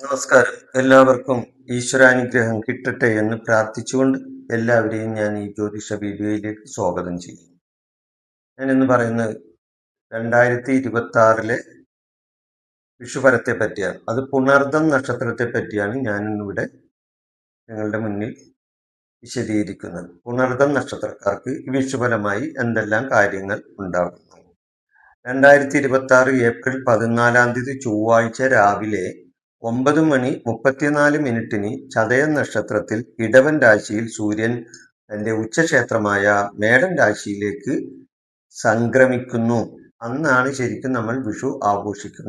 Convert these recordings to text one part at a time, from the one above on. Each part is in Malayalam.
നമസ്കാരം. എല്ലാവർക്കും ഈശ്വരാനുഗ്രഹം കിട്ടട്ടെ എന്ന് പ്രാർത്ഥിച്ചുകൊണ്ട് എല്ലാവരെയും ഞാൻ ഈ ജ്യോതിഷ വീഡിയോയിലേക്ക് സ്വാഗതം ചെയ്യും ഞാൻ ഇന്ന് പറയുന്നത് രണ്ടായിരത്തി ഇരുപത്തി ആറിലെ വിഷുപരത്തെ പറ്റിയാണ്. അത് പുണർദം നക്ഷത്രത്തെ പറ്റിയാണ് ഞാനിന്നിവിടെ നിങ്ങളുടെ മുന്നിൽ വിശദീകരിക്കുന്നത്. പുണർദം നക്ഷത്രക്കാർക്ക് വിഷുഫലമായി എന്തെല്ലാം കാര്യങ്ങൾ ഉണ്ടാകുന്നു? രണ്ടായിരത്തി ഇരുപത്തി ആറ് ഏപ്രിൽ പതിനാലാം തീയതി ചൊവ്വാഴ്ച രാവിലെ ഒമ്പത് മണി മുപ്പത്തിനാല് മിനിറ്റിന് ചതയം നക്ഷത്രത്തിൽ ഇടവൻ രാശിയിൽ സൂര്യൻ തന്റെ ഉച്ചക്ഷേത്രമായ മേടൻ രാശിയിലേക്ക് സംക്രമിക്കുന്നു. അന്നാണ് ശരിക്കും നമ്മൾ വിഷു ആഘോഷിക്ക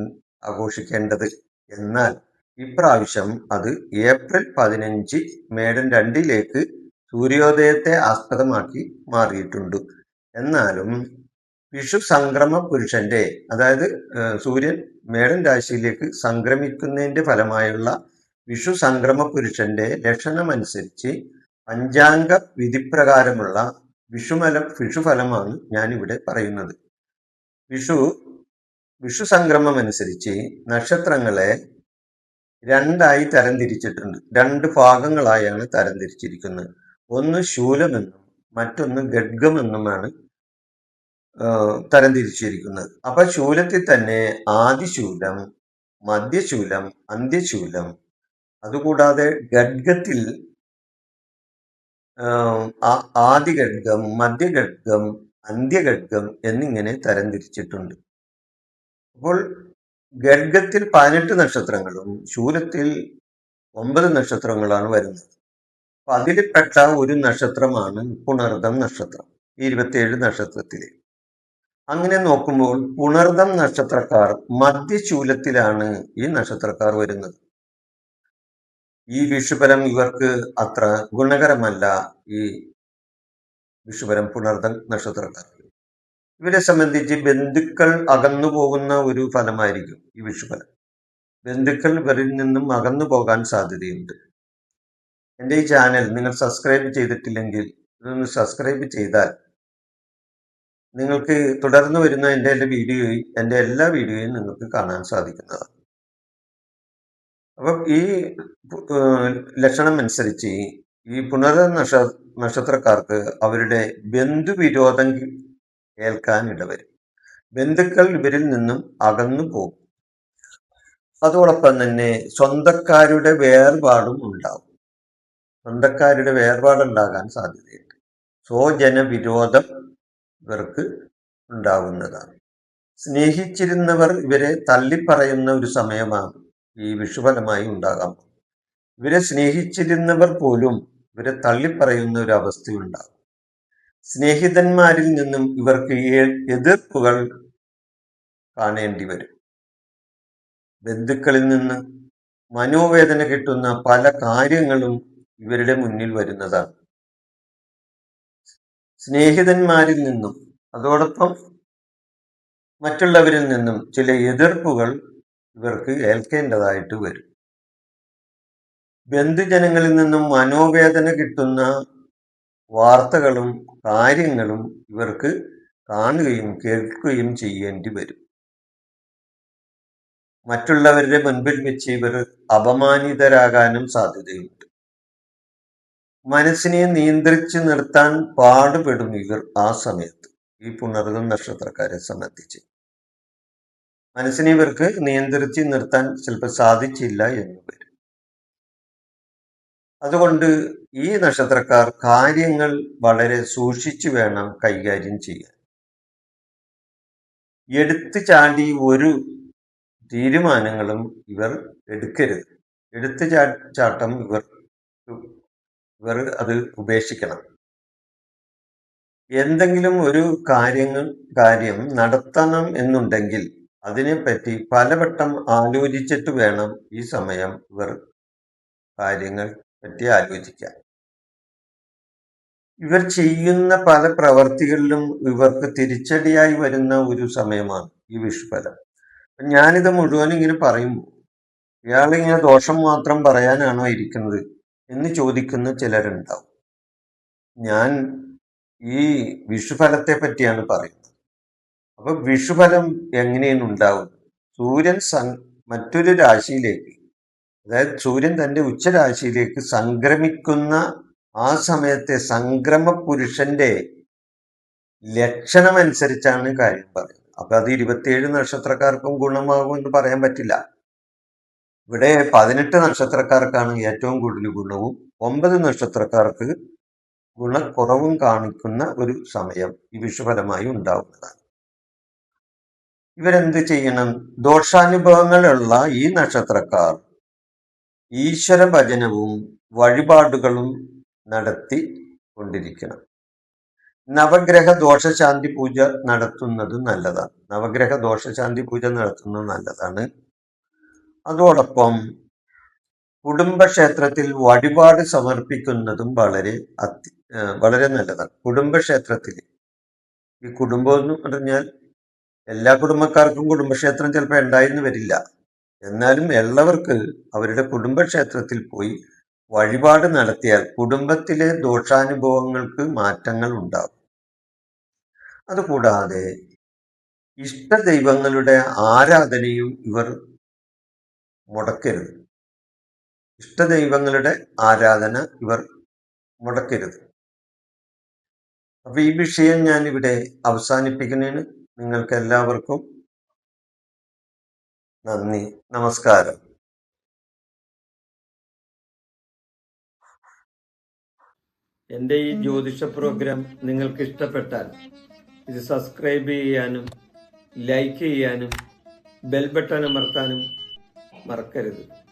ആഘോഷിക്കേണ്ടത്. എന്നാൽ ഇപ്രാവശ്യം അത് ഏപ്രിൽ പതിനഞ്ച് മേടൻ രണ്ടിലേക്ക് സൂര്യോദയത്തെ ആസ്പദമാക്കി മാറിയിട്ടുണ്ട്. എന്നാലും വിഷു സംക്രമ പുരുഷന്റെ അതായത് സൂര്യൻ മേടൻ രാശിയിലേക്ക് സംക്രമിക്കുന്നതിന്റെ ഫലമായുള്ള വിഷു സംക്രമ പുരുഷന്റെ ലക്ഷണമനുസരിച്ച് പഞ്ചാംഗ വിധിപ്രകാരമുള്ള വിഷുമലം വിഷുഫലമാണ് ഇവിടെ പറയുന്നത്. വിഷു വിഷു സംക്രമം അനുസരിച്ച് നക്ഷത്രങ്ങളെ രണ്ടായി തരംതിരിച്ചിട്ടുണ്ട്. രണ്ട് ഭാഗങ്ങളായാണ് തരംതിരിച്ചിരിക്കുന്നത്. ഒന്ന് ശൂലമെന്നും മറ്റൊന്ന് ഖഡ്ഗമെന്നുമാണ് തരംതിരിച്ചിരിക്കുന്നത്. അപ്പൊ ശൂലത്തിൽ തന്നെ ആദിശൂലം മധ്യശൂലം അന്ത്യശൂലം അതുകൂടാതെ ഖഡ്ഗത്തിൽ ഏഹ് ആ- ആദിഗഡ്ഗം മധ്യഗഡ്ഗം അന്ത്യഗഡ്ഗം എന്നിങ്ങനെ തരംതിരിച്ചിട്ടുണ്ട്. അപ്പോൾ ഖഡ്ഗത്തിൽ പതിനെട്ട് നക്ഷത്രങ്ങളും ശൂലത്തിൽ ഒമ്പത് നക്ഷത്രങ്ങളാണ് വരുന്നത്. അപ്പൊ അതിൽപ്പെട്ട ഒരു നക്ഷത്രമാണ് പുണർദം നക്ഷത്രം ഇരുപത്തിയേഴ് നക്ഷത്രത്തിലെ. അങ്ങനെ നോക്കുമ്പോൾ പുണർദം നക്ഷത്രക്കാർ മധ്യശൂലത്തിലാണ് ഈ നക്ഷത്രക്കാർ വരുന്നത്. ഈ വിഷുഫലം ഇവർക്ക് അത്ര ഗുണകരമല്ല ഈ വിഷുഫലം പുണർദം നക്ഷത്രക്കാർ. ഇവരെ സംബന്ധിച്ച് ബന്ധുക്കൾ അകന്നു പോകുന്ന ഒരു ഫലമായിരിക്കും ഈ വിഷുഫലം ബന്ധുക്കൾ ഇവരിൽ നിന്നും അകന്നു പോകാൻ സാധ്യതയുണ്ട്. എന്റെ ഈ ചാനൽ നിങ്ങൾ സബ്സ്ക്രൈബ് ചെയ്തിട്ടില്ലെങ്കിൽ ഇതൊന്ന് സബ്സ്ക്രൈബ് ചെയ്താൽ നിങ്ങൾക്ക് തുടർന്ന് വരുന്ന എന്റെ എന്റെ വീഡിയോയും എന്റെ എല്ലാ വീഡിയോയും നിങ്ങൾക്ക് കാണാൻ സാധിക്കുന്നതാണ്. അപ്പം ഈ ലക്ഷണം അനുസരിച്ച് ഈ പുനർ നക്ഷ നക്ഷത്രക്കാർക്ക് അവരുടെ ബന്ധുവിരോധം ഏൽക്കാൻ ഇടവരും. ബന്ധുക്കൾ ഇവരിൽ നിന്നും അകന്നു പോകും. അതോടൊപ്പം തന്നെ സ്വന്തക്കാരുടെ വേർപാടും ഉണ്ടാകും സ്വന്തക്കാരുടെ വേർപാടുണ്ടാകാൻ സാധ്യതയുണ്ട്. സ്വജന വിരോധം ഇവർക്ക് ഉണ്ടാകുന്നതാണ്. സ്നേഹിച്ചിരുന്നവർ ഇവരെ തള്ളിപ്പറയുന്ന ഒരു സമയമാണ് ഈ വിഷുഫലമായി ഉണ്ടാകാൻ പോകുന്നത്. ഇവരെ സ്നേഹിച്ചിരുന്നവർ പോലും ഇവരെ തള്ളിപ്പറയുന്ന ഒരു അവസ്ഥയുണ്ടാകും. സ്നേഹിതന്മാരിൽ നിന്നും ഇവർക്ക് എതിർപ്പുകൾ കാണേണ്ടി വരും. ബന്ധുക്കളിൽ നിന്ന് മനോവേദന കിട്ടുന്ന പല കാര്യങ്ങളും ഇവരുടെ മുന്നിൽ വരുന്നതാണ്. സ്നേഹിതന്മാരിൽ നിന്നും അതോടൊപ്പം മറ്റുള്ളവരിൽ നിന്നും ചില എതിർപ്പുകൾ ഇവർക്ക് ഏൽക്കേണ്ടതായിട്ട് വരും. ബന്ധുജനങ്ങളിൽ നിന്നും മനോവേദന കിട്ടുന്ന വാർത്തകളും കാര്യങ്ങളും ഇവർക്ക് കാണുകയും കേൾക്കുകയും ചെയ്യേണ്ടി വരും. മറ്റുള്ളവരുടെ മുൻപിൽ വെച്ച് ഇവർ അപമാനിതരാകാനും സാധ്യതയുണ്ട്. മനസ്സിനെ നിയന്ത്രിച്ചു നിർത്താൻ പാടുപെടും ഇവർ ആ സമയത്ത്. ഈ പുണർകം നക്ഷത്രക്കാരെ സംബന്ധിച്ച്. മനസ്സിനെ ഇവർക്ക് നിയന്ത്രിച്ച് നിർത്താൻ ചിലപ്പോൾ സാധിച്ചില്ല എന്ന് വരും. അതുകൊണ്ട് ഈ നക്ഷത്രക്കാർ കാര്യങ്ങൾ വളരെ സൂക്ഷിച്ചു വേണം കൈകാര്യം ചെയ്യാൻ. എടുത്തു ചാടി ഒരു തീരുമാനങ്ങളും ഇവർ എടുക്കരുത്. എടുത്തു ചാട്ടം ഇവർ ഇവർ അത് ഉപേക്ഷിക്കണം. എന്തെങ്കിലും ഒരു കാര്യങ്ങൾ കാര്യം നടത്തണം എന്നുണ്ടെങ്കിൽ അതിനെപ്പറ്റി പലവട്ടം ആലോചിച്ചിട്ട് വേണം ഈ സമയം ഇവർ കാര്യങ്ങൾ പറ്റി ആലോചിക്കാൻ. ഇവർ ചെയ്യുന്ന പല പ്രവർത്തികളിലും ഇവർക്ക് തിരിച്ചടിയായി വരുന്ന ഒരു സമയമാണ് ഈ വിഷുഫലം ഞാനിത് മുഴുവൻ ഇങ്ങനെ പറയുമ്പോൾ ഇയാളിങ്ങനെ ദോഷം മാത്രം പറയാനാണോ ഇരിക്കുന്നത്? എന്ന് ചോദിക്കുന്ന ചിലരുണ്ടാവും. ഞാൻ ഈ വിഷുഫലത്തെ പറ്റിയാണ് പറയുന്നത്. അപ്പൊ വിഷുഫലം എങ്ങനെയാണ് ഉണ്ടാവുന്നത്? സൂര്യൻ സൻ മറ്റൊരു രാശിയിലേക്ക് അതായത് സൂര്യൻ തന്റെ ഉച്ചരാശിയിലേക്ക് സംക്രമിക്കുന്ന ആ സമയത്തെ സംക്രമ പുരുഷന്റെ ലക്ഷണമനുസരിച്ചാണ് കാര്യം പറയുന്നത്. അപ്പൊ അത് ഇരുപത്തിയേഴ് നക്ഷത്രക്കാർക്കും ഗുണമാകും എന്ന് പറയാൻ പറ്റില്ല. ഇവിടെ പതിനെട്ട് നക്ഷത്രക്കാർക്കാണ് ഏറ്റവും കൂടുതൽ ഗുണവും ഒമ്പത് നക്ഷത്രക്കാർക്ക് ഗുണക്കുറവും കാണിക്കുന്ന ഒരു സമയം ഈ വിഷുഫലമായി ഉണ്ടാവുന്നതാണ്. ഇവരെന്ത് ചെയ്യണം? ദോഷാനുഭവങ്ങളുള്ള ഈ നക്ഷത്രക്കാർ ഈശ്വര ഭജനവും വഴിപാടുകളും നടത്തി കൊണ്ടിരിക്കണം. നവഗ്രഹ ദോഷശാന്തി പൂജ നടത്തുന്നത് നല്ലതാണ്. നവഗ്രഹ ദോഷശാന്തി പൂജ നടത്തുന്നത് നല്ലതാണ്. അതോടൊപ്പം കുടുംബക്ഷേത്രത്തിൽ വഴിപാട് സമർപ്പിക്കുന്നതും വളരെ അത്യ വളരെ നല്ലതാണ്. കുടുംബക്ഷേത്രത്തിൽ ഈ കുടുംബം എന്ന് പറഞ്ഞാൽ എല്ലാ കുടുംബക്കാർക്കും കുടുംബക്ഷേത്രം ചിലപ്പോൾ ഉണ്ടായിരുന്നു വരില്ല. എന്നാലും ഉള്ളവർക്ക് അവരുടെ കുടുംബക്ഷേത്രത്തിൽ പോയി വഴിപാട് നടത്തിയാൽ കുടുംബത്തിലെ ദോഷാനുഭവങ്ങൾക്ക് മാറ്റങ്ങൾ ഉണ്ടാകും. അതുകൂടാതെ ഇഷ്ട ദൈവങ്ങളുടെ ആരാധനയും ഇവർ മുടക്കരുത്. ഇഷ്ടദൈവങ്ങളുടെ ആരാധന ഇവർ മുടക്കരുത്. അപ്പൊ ഈ വിഷയം ഞാൻ ഇവിടെ അവസാനിപ്പിക്കുന്നതിന് നിങ്ങൾക്ക് എല്ലാവർക്കും നന്ദി നമസ്കാരം. എന്റെ ഈ ജ്യോതിഷ പ്രോഗ്രാം നിങ്ങൾക്ക് ഇഷ്ടപ്പെട്ടാൽ ഇത് സബ്സ്ക്രൈബ് ചെയ്യാനും ലൈക്ക് ചെയ്യാനും ബെൽ ബട്ടൺ അമർത്താനും മറക്കരുത്.